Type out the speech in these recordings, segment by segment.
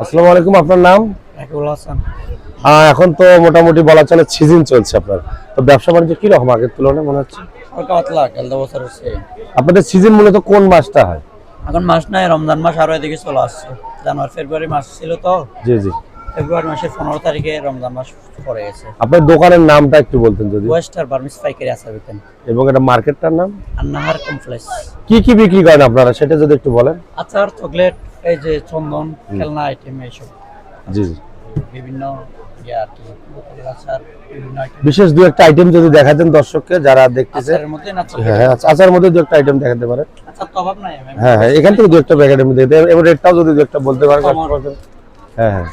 আসসালামু আলাইকুম আপনার নাম? হাসান। আহ, এখন তো মোটামুটি বলা চলে সিজন চলছে আপনার। তো ব্যবসা বাণিজ্য কি রকম আগের তুলনায় মনে হচ্ছে? আপনাদের সিজন মূলত কোন মাসটা হয়? এখন মাস নাই রমজান মাস আরও এদিকে চলে আসছে। জানুয়ারি ফেব্রুয়ারি মাস ছিল তো। জি জি। ফেব্রুয়ারি মাসের পনেরো তারিখে রমজান মাস পড়ে গেছে। আপনার দোকানের নামটা একটু বলতেন যদি। ওয়েস্টার বার্মিস পাইকারি আছে বিকেন এবং এটা মার্কেটটার নাম? আর নাহার কমপ্লেক্স কি কি বিক্রি করেন আপনারা? সেটা যদি একটু বলেন। আচার চকলেট এই যে চন্দন খেলনা আইটেম এইসব। জি জি। বিভিন্ন ইয়ে আচার বিশেষ দু একটা আইটেম যদি দেখাতেন দর্শককে যারা দেখতেছে। আচারের মধ্যে না হ্যাঁ হ্যাঁ আচ্ছা, আচার মধ্যে দু একটা আইটেম দেখাতে আচার আমি হ্যাঁ হ্যাঁ এখান থেকে দু একটা প্যাকেট আমি দিতে এবং রেটটাও যদি দু একটা বলতে পারেন। হ্যাঁ হ্যাঁ।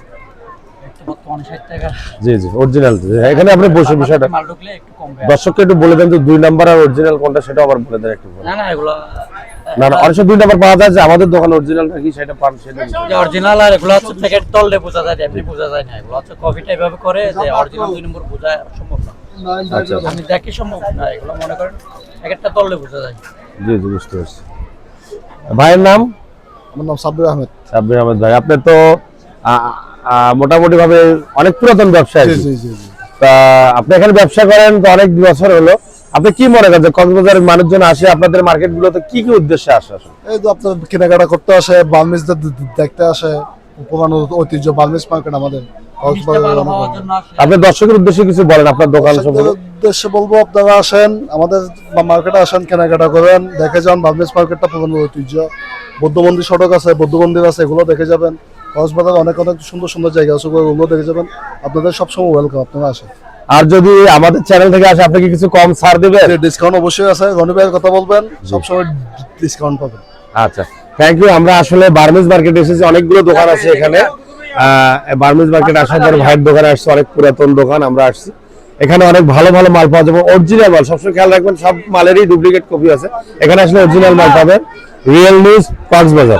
জি জি অরিজিনাল এখানে আপনি বসে বিষয়টা মাল ঢুকলে একটু কমবে দর্শককে একটু বলে দেন যে দুই নাম্বার আর অরিজিনাল কোনটা সেটাও আবার বলে দেন একটু না না এগুলো না না অনেক দুই নাম্বার পাওয়া যায় যে আমাদের দোকান অরিজিনালটা কি সেটা পান সেটা অরিজিনাল আর এগুলো হচ্ছে প্যাকেট তললে বোঝা যায় এমনি বোঝা যায় না। এগুলো হচ্ছে কফিটা এভাবে করে যে অরিজিনাল দুই নম্বর বোঝা সম্ভব না। আচ্ছা আমি দেখি সম্ভব না এগুলো মনে করেন প্যাকেটটা তললে বোঝা যায়। জি জি বুঝতে পারছি। ভাইয়ের নাম? আমার নাম সাব্বির আহমেদ। সাব্বির আহমেদ ভাই আপনি তো মোটামুটি ভাবে অনেক পুরাতন জি। তা আপনি এখানে ব্যবসা করেন তো অনেক বছর হলো। আপনি কি মনে করেন যে কক্সবাজারের মানুষজন আসে আপনাদের মার্কেট গুলোতে কি কি উদ্দেশ্যে আসে এই তো আপনার কেনাকাটা করতে আসে দে- দেখতে আসে পুরানো ঐতিহ্য বার্মিস মার্কেট আমাদের আপনি দর্শকের উদ্দেশ্যে কিছু বলেন আপনার দোকান উদ্দেশ্যে বলব আপনারা আসেন আমাদের মার্কেটে আসেন কেনাকাটা করেন দেখে যান বার্মিস মার্কেটটা পুরানো ঐতিহ্য। বৌদ্ধ মন্দির সড়ক আছে বৌদ্ধ মন্দির আছে এগুলো দেখে যাবেন। কক্সবাজার অনেক অনেক সুন্দর সুন্দর জায়গা আছে ওগুলো দেখে যাবেন। আপনাদের সবসময় ওয়েলকাম আপনারা আসেন। আর যদি আমাদের চ্যানেল থেকে আসে আপনাকে কিছু কম ছাড় দিবেন ডিসকাউন্ট অবশ্যই আছে। ভাইয়ের কথা বলবেন সবসময় ডিসকাউন্ট পাবেন। আচ্ছা থ্যাংক ইউ আমরা আসলে বার্মিজ মার্কেটে এসেছি অনেকগুলো দোকান আছে এখানে। বার্মিজ মার্কেট আসার পর ভাইয়ের দোকানে আসছে অনেক পুরাতন দোকান আমরা আসছি। এখানে অনেক ভালো ভালো মাল পাওয়া যাবে অরিজিনাল মাল। সবসময় খেয়াল রাখবেন সব মালেরই ডুপ্লিকেট কপি আছে। এখানে আসলে অরিজিনাল মাল পাবেন। Real news Cox's Bazar.